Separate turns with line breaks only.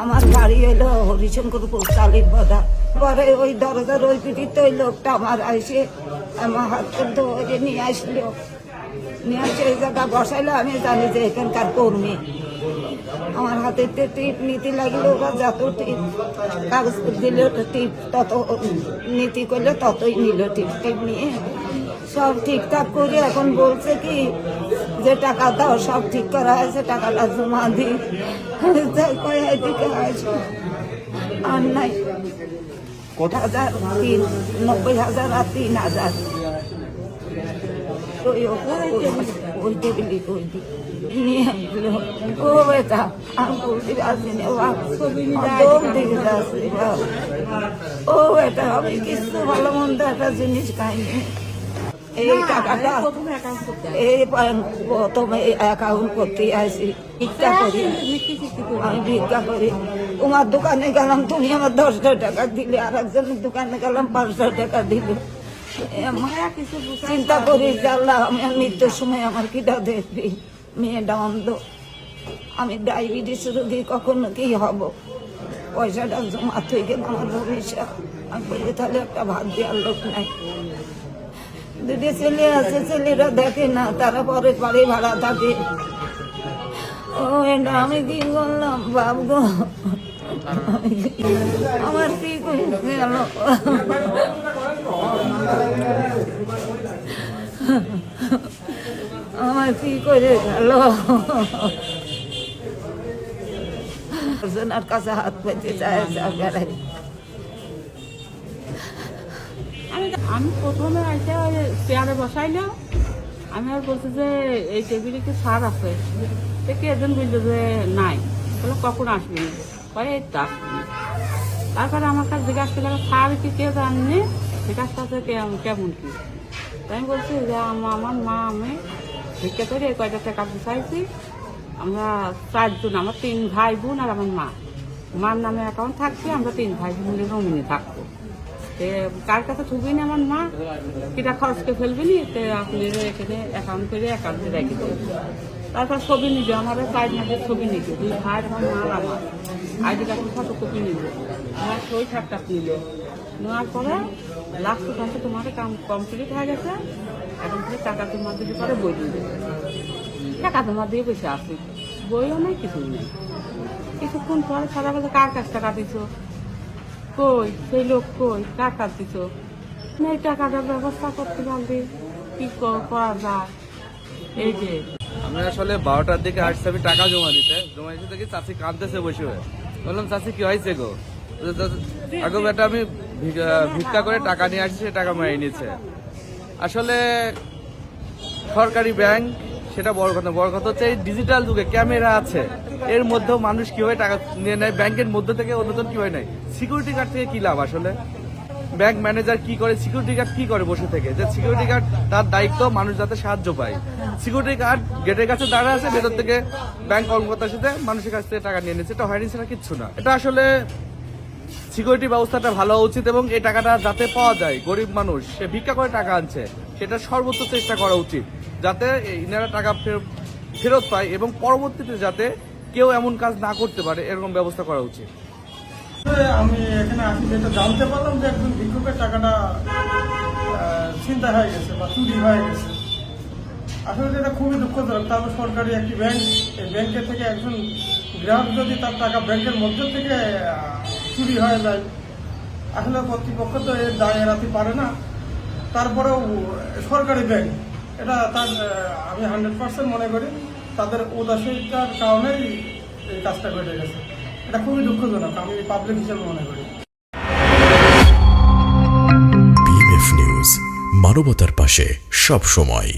আমার বাড়ি হলো হরিশঙ্করপুর কালীর বাধা। পরে ওই দরজার ওই পিঠিতে ওই লোকটা আমার এসে আমার হাত করতে ওকে নিয়ে আসলো। নিয়ে আসে, এই জায়গা বসাইলো, আমি জানি যে এখানকার কর্মী। আমার হাতে টিপ, নীতি লাগল, ওরা যত টিপ। কাগজ দিল টিপ তত, নীতি করলে, ততই নিল টিপ টিপ নিয়ে। সব ঠিকঠাক করে এখন বলছে কি যে টাকা দাও সব ঠিক করা হয়েছে টাকাটা জমা দিই। কয় এদিকে আসব আর নাই।
কত?
হাজার তিন নব্বই হাজার আর তিন হাজার। ওই ওই টেবিলি ওই নিয়ে আসলো। ও বেটা আমি বলতে পারছি না দম থেকে যাচ্ছে ও বেটা আমি কিছু ভালো মন্দ একটা জিনিস খাইনি। এই টাকাটা এই প্রথমে অ্যাকাউন্ট করতে আসি। ভিক্ষা করি। আমি ভিক্ষা করি। তোমার দোকানে গেলাম তুমি আমার দশটা টাকা দিলে আর একজনের দোকানে গেলাম পাঁচশো টাকা দিলে। চিন্তা করি আল্লাহ আমি মৃত্যুর সময় আমার কিটা দেখবি। মেয়েটা অন্ধ। আমি ডায়াবেটিস রোগী কখনো কি হব? পয়সাটা জমা থেকে আমার ভবিষ্যৎ। আমি বলি তাহলে একটা ভাত দেওয়ার লোক নাই। দুটো ছেলে আছে, ছেলেরা দেখে না, তারা পরে বাড়ি ভাড়া থাকে। ও, এটা আমি কি করলাম বাবু আমার কি গেল। আমার কি করে গেল। জনের কাছে হাত পেতে চায়
আমি প্রথমে আইসা চেয়ারে বসাইলাম। আমি আর বলছি যে, এই টেবিলে কি সার আছে? দেখে একজন বলল যে, নাই। বলে কখন আসবি? পরে এই তো আসবি। তারপরে আমার কাছে জিজ্ঞাসা করলাম সার কি কে জাননি? জিজ্ঞাসা করছে কেমন কি? আমি বলছি, যে আমার মা, আমি ভিক্ষা করে এই কয়টা টাকা চাইছি আমরা চারজন, আমার তিন ভাই বোন আর আমার মা। মার নামে অ্যাকাউন্ট থাকছে আমরা তিন ভাই বোন মিলে থাকব। কার কাছে থুবি না আমার মা, কিটা খরচ করে ফেলবি নি, তে আপনি এখানে অ্যাকাউন্ট করে অ্যাকাউন্টে রেখে দেবেন। তারপর ছবি নিবে, আমার চার মাসের ছবি নিবে। দুই ভাই, আমার মা আমার। আইডি ফটো কপি নিবে। আমার সই থাকটা নিল। নেওয়ার পরে লাস্ট ওখানে তোমার কাম কমপ্লিট হয়ে গেছে। এখন থেকে টাকা তোমার দিতে পরে বই দিবে। টাকা তোমার দিয়ে বসে আসি বইও নেই, কিছুই নেই। কিছুক্ষণ পরে সারা বলে কার কাছ টাকা দিছো? কই? সেই লোক কই? দিছ। না এই টাকাটার ব্যবস্থা করতে পারবি। কি করা যায়? এই যে।
আমি আসলে বারোটার দিকে আসছি আমি টাকা জমা দিতে। জমা দিতে দেখি চাষি কাঁদতেছে বসে হয়ে বললাম চাষি কি হয়েছে গো? "চাচি, বেটা আমি ভিক্ষা- করে টাকা নিয়ে আসছি সে টাকা মেরে নিচ্ছে আসলে সরকারি ব্যাংক সেটা বড় কথা। বড় কথা হচ্ছে এই ডিজিটাল যুগে ক্যামেরা আছে। এর মধ্যেও মানুষ কীভাবে টাকা নিয়ে নেয়? ব্যাংকের মধ্যে থেকে অন্যতন কীভাবে নেয়? সিকিউরিটি গার্ড থেকে কি লাভ আসলে? ব্যাংক ম্যানেজার কি করে? সিকিউরিটি গার্ড কি করে বসে থেকে? যে সিকিউরিটি গার্ড তার দায়িত্ব মানুষ যাতে সাহায্য পায়। সিকিউরিটি গার্ড গেটের কাছে দাঁড়া আছে, ভেতর থেকে ব্যাংক কর্মকর্তার সাথে মানুষের কাছ থেকে টাকা নিয়ে নিচ্ছে। এটা হয়নি সেটা কিচ্ছু না। এটা আসলে সিকিউরিটি ব্যবস্থাটা ভালো হওয়া উচিত এবং এই টাকাটা যাতে পাওয়া যায়, গরিব মানুষ, সে ভিক্ষা করে টাকা আনছে, সেটা সর্বোচ্চ চেষ্টা করা উচিত, যাতে ইনারা টাকা ফেরত পায় এবং পরবর্তীতে যাতে কেউ এমন কাজ না করতে পারে, এরকম ব্যবস্থা করা উচিত।
আমি এখানে আসি যেটা জানতে পারলাম যে একজন ভিক্ষুকের টাকাটা চিন্তা হয়ে গেছে বা চুরি হয়ে গেছে। আসলে যেটা খুবই দুঃখজনক। তারপর সরকারি একটি ব্যাংক, এই ব্যাংকের থেকে একজন গ্রাহক যদি তার টাকা ব্যাংকের মধ্যে থেকে চুরি হয়ে যায় আসলে কর্তৃপক্ষ তো এর দায় এড়াতে পারে না। তারপরেও সরকারি ব্যাংক, এটা তার আমি হান্ড্রেড পার্সেন্ট মনে করি, তাদের উদাসীনতার কারণেই এই কাজটা ঘটে গেছে। এটা খুবই দুঃখজনক, আমি পাবলিক হিসেবে মনে করি।
মানবতার পাশে সব সময়